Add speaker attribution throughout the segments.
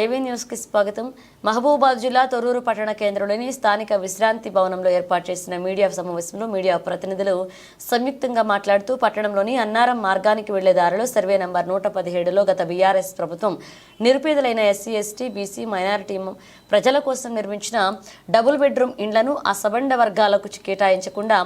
Speaker 1: ఏవీ న్యూస్కి స్వాగతం. మహబూబాద్ జిల్లా తొర్రూరు పట్టణ కేంద్రంలోని స్థానిక విశ్రాంతి భవనంలో ఏర్పాటు చేసిన మీడియా సమావేశంలో మీడియా ప్రతినిధులు సంయుక్తంగా మాట్లాడుతూ పట్టణంలోని అన్నారం మార్గానికి వెళ్ళే దారిలో సర్వే నంబర్ నూట పదిహేడులో గత బీఆర్ఎస్ ప్రభుత్వం నిరుపేదలైన ఎస్సీ ఎస్టీ బీసీ మైనారిటీ ప్రజల కోసం నిర్మించిన డబుల్ బెడ్రూమ్ ఇండ్లను ఆ సబండ వర్గాలకు కేటాయించకుండా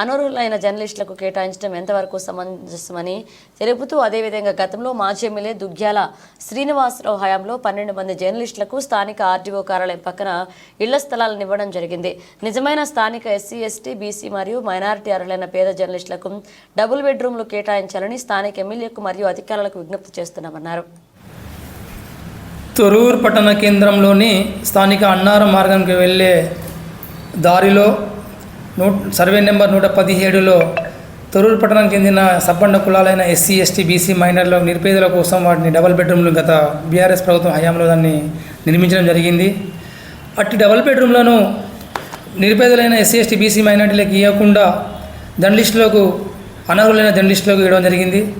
Speaker 1: అనర్హులైన జర్నలిస్టులకు కేటాయించడం ఎంతవరకు సమంజసమని తెలుపుతూ అదేవిధంగా గతంలో మాజీ ఎమ్మెల్యే దుగ్గ్యాల శ్రీనివాసరావు హయాంలో పన్నెండు మంది జర్నలిస్టులకు స్థానిక ఆర్డీఓ కార్యాలయం పక్కన ఇళ్ళ స్థలాలను ఇవ్వడం జరిగింది. నిజమైన స్థానిక ఎస్సీ ఎస్టీ బీసీ మరియు మైనారిటీ అర్హులైన పేద జర్నలిస్టులకు డబుల్ బెడ్రూమ్లు కేటాయించాలని స్థానిక ఎమ్మెల్యేకు మరియు అధికారులకు విజ్ఞప్తి చేస్తున్నామన్నారు.
Speaker 2: తొరూరు పట్టణ కేంద్రంలోని స్థానిక అన్నారం మార్గంకి వెళ్ళే దారిలో నూ సర్వే నెంబర్ నూట పదిహేడులో తొరూరు పట్టణానికి చెందిన సబ్బండ కులాలైన ఎస్సీ ఎస్టీ బీసీ మైనర్ల నిరుపేదల కోసం వాటిని డబల్ బెడ్రూమ్లు గత బీఆర్ఎస్ ప్రభుత్వం హయాంలో దాన్ని నిర్మించడం జరిగింది. అట్టి డబల్ బెడ్రూమ్లను నిరుపేదలైన ఎస్సీ ఎస్టీ బీసీ మైనార్టీలకు ఇవ్వకుండా జర్నలిస్టులకు అనర్హులైన జర్నలిస్టులకు ఇవ్వడం జరిగింది.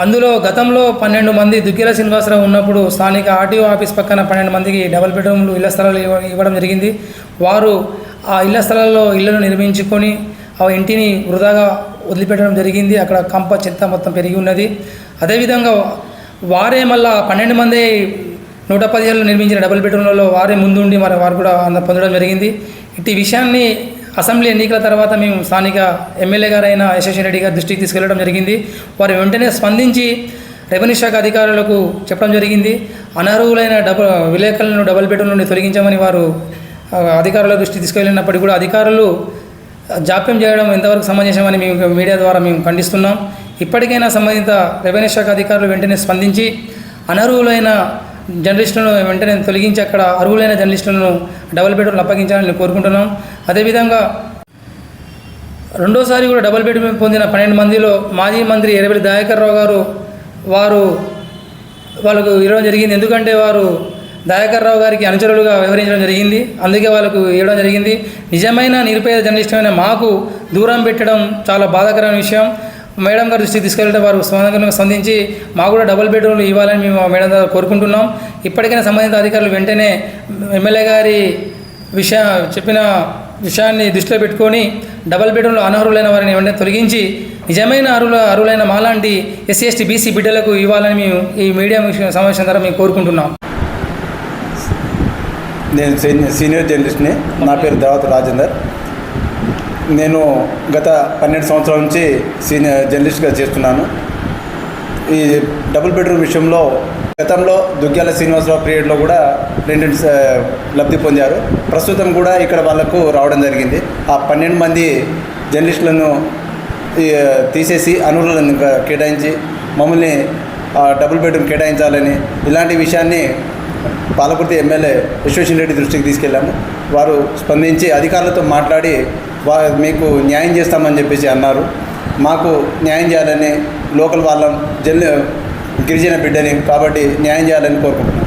Speaker 2: అందులో గతంలో పన్నెండు మంది దుగ్గిల శ్రీనివాసరావు ఉన్నప్పుడు స్థానిక ఆర్టీఓ ఆఫీస్ పక్కన పన్నెండు మందికి డబల్ బెడ్రూమ్లు ఇళ్ళ స్థలాలు ఇవ్వ- ఇవ్వడం జరిగింది. వారు ఆ ఇళ్ళ స్థలాల్లో ఇళ్ళను నిర్మించుకొని ఆ ఇంటిని వృధాగా వదిలిపెట్టడం జరిగింది. అక్కడ కంప చెత్త మొత్తం పెరిగి ఉన్నది. అదేవిధంగా వారే మళ్ళా పన్నెండు మంది నూట పదిహేళ్ళు నిర్మించిన డబుల్ బెడ్రూమ్లలో వారే ముందుండి మరి వారు కూడా అంద పొందడం జరిగింది. ఇట్టి విషయాన్ని అసెంబ్లీ ఎన్నికల తర్వాత మేము స్థానిక ఎమ్మెల్యే గారైన యశస్వి రెడ్డి గారి దృష్టికి తీసుకెళ్ళడం జరిగింది. వారు వెంటనే స్పందించి రెవెన్యూ శాఖ అధికారులకు చెప్పడం జరిగింది. అనర్హులైన డబుల్ విలేకరులను డబుల్ బెడ్రూమ్ నుండి తొలగించామని వారు అధికారుల దృష్టికి తీసుకెళ్ళినప్పటికీ కూడా అధికారులు జాప్యం చేయడం ఎంతవరకు సమంజసమని మేము మీడియా ద్వారా మేము ఖండిస్తున్నాం. ఇప్పటికైనా సంబంధిత రెవెన్యూ శాఖ అధికారులు వెంటనే స్పందించి అనర్హులైన జర్నలిస్టులను వెంటనే తొలగించి అక్కడ అర్హులైన జర్నలిస్టులను డబుల్ బెడ్రూమ్లు అప్పగించాలని కోరుకుంటున్నాం. అదేవిధంగా రెండోసారి కూడా డబుల్ బెడ్రూమ్ పొందిన పన్నెండు మందిలో మాజీ మంత్రి ఎరవెల్లి దయాకర్ రావు గారు వారు వాళ్ళకు ఇవ్వడం జరిగింది. ఎందుకంటే వారు దయాకర్ రావు గారికి అనుచరులుగా వ్యవహరించడం జరిగింది. అందుకే వాళ్ళకు ఇవ్వడం జరిగింది. నిజమైన నిరుపేద జర్నలిస్టమైన మాకు దూరం పెట్టడం చాలా బాధాకరమైన విషయం. మేడం గారి దృష్టికి తీసుకెళ్ళడం వారు స్పందనగా స్పందించి మాకు కూడా డబుల్ బెడ్రూమ్లు ఇవ్వాలని మేము మేడం గారు కోరుకుంటున్నాం. ఇప్పటికైనా సంబంధిత అధికారులు వెంటనే ఎమ్మెల్యే గారి విషయ చెప్పిన విషయాన్ని దృష్టిలో పెట్టుకొని డబల్ బెడ్రూమ్లో అనర్హులైన వారిని వెంటనే తొలగించి నిజమైన అర్హుల అర్హులైన మాలాంటి ఎస్సీ ఎస్టీ బీసీ బిడ్డలకు ఇవ్వాలని మేము ఈ మీడియా సమావేశం ద్వారా మేము కోరుకుంటున్నాం.
Speaker 3: నేను సీనియర్ సీనియర్ జర్నలిస్ట్ని నా పేరు దావత్ రాజేందర్. నేను గత పన్నెండు సంవత్సరాల నుంచి సీనియర్ జర్నలిస్ట్గా చేస్తున్నాను. ఈ డబుల్ బెడ్రూమ్ విషయంలో గతంలో దుగ్గ్యాల శ్రీనివాసరావు పీరియడ్లో కూడా రెండు లబ్ధి పొందారు. ప్రస్తుతం కూడా ఇక్కడ వాళ్ళకు రావడం జరిగింది. ఆ పన్నెండు మంది జర్నలిస్టులను తీసేసి అనువులను కేటాయించి మమ్మల్ని డబుల్ బెడ్రూమ్ కేటాయించాలని ఇలాంటి విషయాన్ని పాలకుర్తి ఎమ్మెల్యే విశ్వేశ్వర రెడ్డి దృష్టికి తీసుకెళ్ళాము. వారు స్పందించి అధికారులతో మాట్లాడి వా మీకు న్యాయం చేస్తామని చెప్పేసి అన్నారు. మాకు న్యాయం చేయాలని లోకల్ వాళ్ళం జల్ గిరిజన బిడ్డని కాబట్టి న్యాయం చేయాలని కోరుకుంటున్నాం.